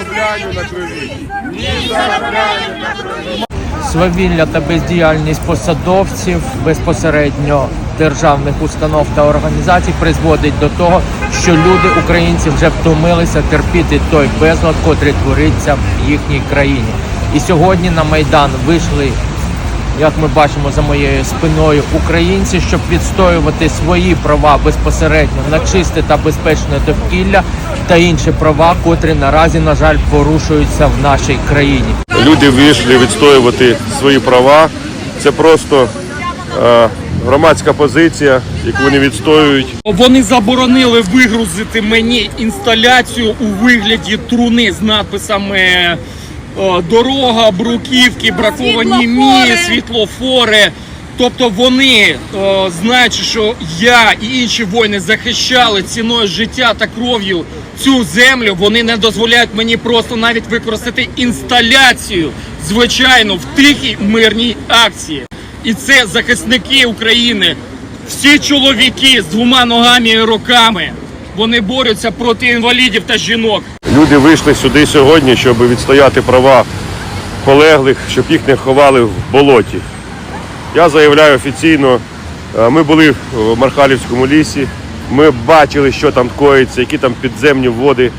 зароблянню на крові. Ні зароблянню на крові. Свавілля та бездіяльність посадовців безпосередньо державних установ та організацій призводить до того, що люди, українці, вже втомилися терпіти той безлад, котрий твориться в їхній країні. І сьогодні на майдан вийшли, як ми бачимо за моєю спиною, українці, щоб відстоювати свої права безпосередньо на чисте та безпечне довкілля та інші права, котрі наразі, на жаль, порушуються в нашій країні. Люди вийшли відстоювати свої права. Це просто е, громадська позиція, яку вони відстоюють. Вони заборонили вигрузити мені інсталяцію у вигляді труни з надписами е, дорога, бруківки, браковані мі, світлофори. Тобто вони, е, знаючи, що я і інші воїни захищали ціною життя та кров'ю цю землю, вони не дозволяють мені просто навіть використати інсталяцію, звичайно, в тихій мирній акції. І це захисники України, всі чоловіки з двома ногами і руками. Вони борються проти інвалідів та жінок. Люди вийшли сюди сьогодні, щоб відстояти права полеглих, щоб їх не ховали в болоті. Я заявляю офіційно, е, ми були в Мархалівському лісі, ми бачили, що там коїться, які там підземні води.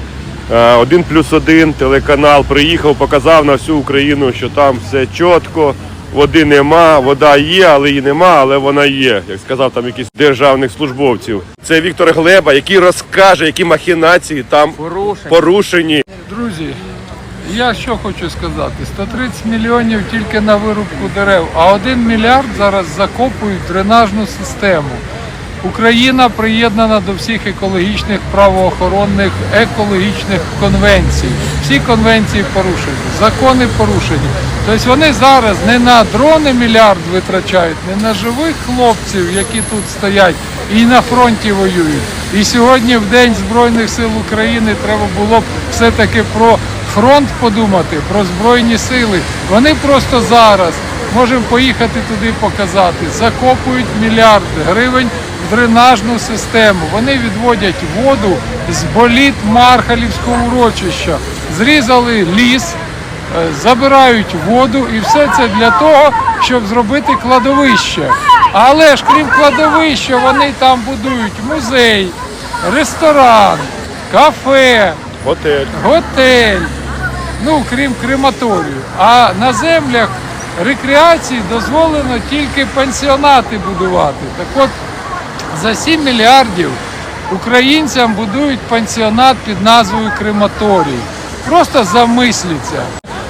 Е, Один плюс один телеканал приїхав, показав на всю Україну, що там все чітко, води нема, вода є, але її нема, але вона є, як сказав там якийсь державних службовців. Це Віктор Глеба, який розкаже, які махінації там порушені. Друзі, я що хочу сказати: 130 мільйонів тільки на вирубку дерев, а 1 мільярд зараз закопують дренажну систему. Україна приєднана до всіх екологічних правоохоронних екологічних конвенцій. Всі конвенції порушені, закони порушені. Тобто вони зараз не на дрони мільярд витрачають, не на живих хлопців, які тут стоять і на фронті воюють. І сьогодні, в День Збройних сил України, треба було б все-таки про фронт подумати, про збройні сили. Вони просто зараз можемо поїхати туди показати, закопують мільярд гривень в дренажну систему. Вони відводять воду з боліт Мархалівського урочища, зрізали ліс. Е, забирають воду і все це для того, щоб зробити кладовище. Але ж крім кладовища, вони там будують музей, ресторан, кафе, Готель. готель, ну крім крематорію. А на землях рекреації дозволено тільки пансіонати будувати. Так от за 7 мільярдів українцям будують пансіонат під назвою Крематорій. Просто замисліться.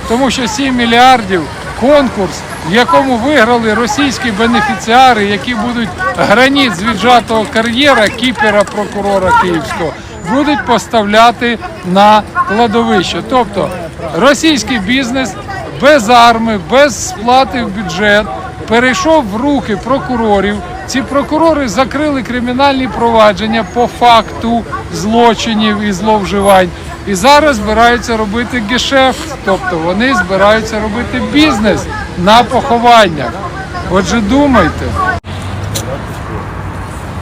Тому що 7 мільярдів конкурс, в якому виграли російські бенефіціари, які будуть граніт з віджатого кар'єра кіпера прокурора Київського, будуть поставляти на кладовище. Тобто російський бізнес без арми, без сплати в бюджет перейшов в руки прокурорів. Ці прокурори закрили кримінальні провадження по факту злочинів і зловживань. І зараз збираються робити гешефт, тобто вони збираються робити бізнес на похованнях. Отже, думайте.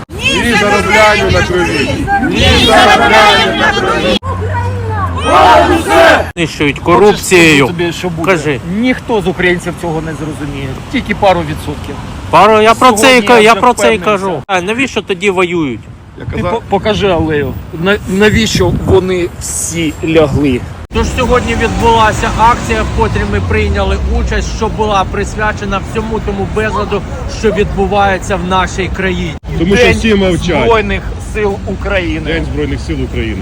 Ні зароблянню на крові. Ні зароблянню на крові. Знищують корупцією. Тобі що буде? Кажи. Ніхто з українців цього не зрозуміє, тільки пару відсотків. Пару, я про це і Сьогодні я я про це і впевнився. кажу. А навіщо тоді воюють? Ти по- покажи алею. На- навіщо вони всі лягли? Тож сьогодні відбулася акція, в котрій ми прийняли участь, що була присвячена всьому тому безладу, що відбувається в нашій країні. Тому що всі мовчать. Збройних сил України. День Збройних сил України.